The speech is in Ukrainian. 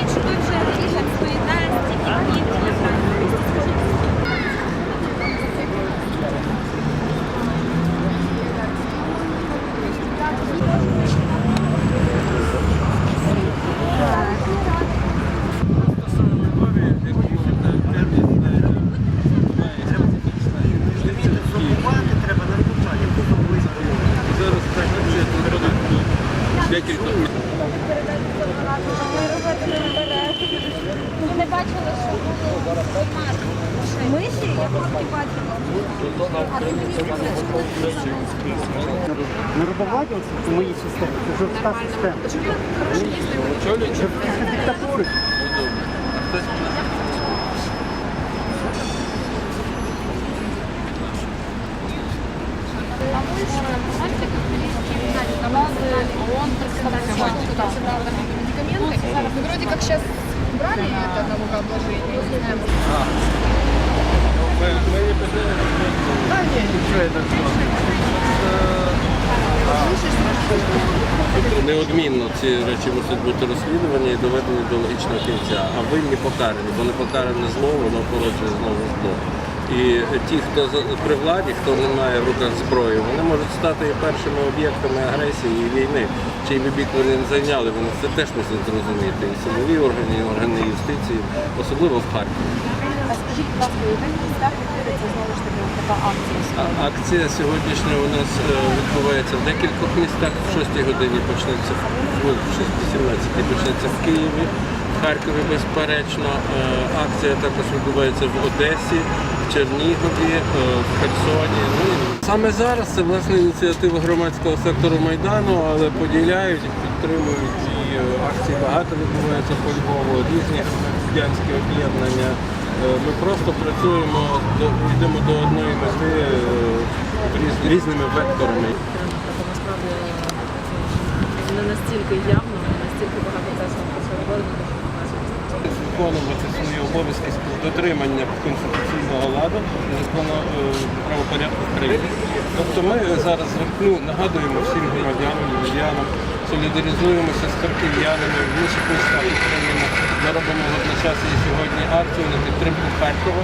річ, ми вже ріжемо свої настільки квітки. бачили, що було миші, я просто бачила. Народовладці в моїй системі це жорстка система. Жорстка диктатури. ООН представляет медикаменты. Ну, вроде как сейчас Неодмінно ці речі мусять бути розслідувані і доведені до логічного кінця. А винні покарані, бо не покаране знову, воно породжує знову зло. І ті, хто при владі, хто не має в руках зброї, вони можуть стати першими об'єктами агресії і війни. Чий би бік вони не зайняли, вони це теж мусять зрозуміти. І силові органи, і органи юстиції, особливо в Харкові. А скажіть, будь ласка, у містах відбудеться знову ж таки така акція? Акція сьогоднішня у нас е, відбувається в декількох містах. В 6 годині почнеться в- ну, 6.17 почнеться в Києві, в Харкові, безперечно. Е, Акція також відбувається в Одесі, в Чернігові, е, в Херсоні. Ну, саме зараз це власне ініціатива громадського сектору Майдану, але поділяють, підтримують і е, акції багато відбуваються по Львову, різні студентські об'єднання. Е, Ми просто працюємо, до- йдемо до одної мети різ- різними векторами. Тобто насправді не настільки явно, не настільки багато часу намагається Виконувати свої обов'язки з дотримання конституційного закону е, правопорядку країни. Тобто ми зараз ну, нагадуємо всім громадянам, громадянам, солідаризуємося з харків'янами в інших містах України. Ми робимо водночас і сьогодні акцію на підтримку Харкова.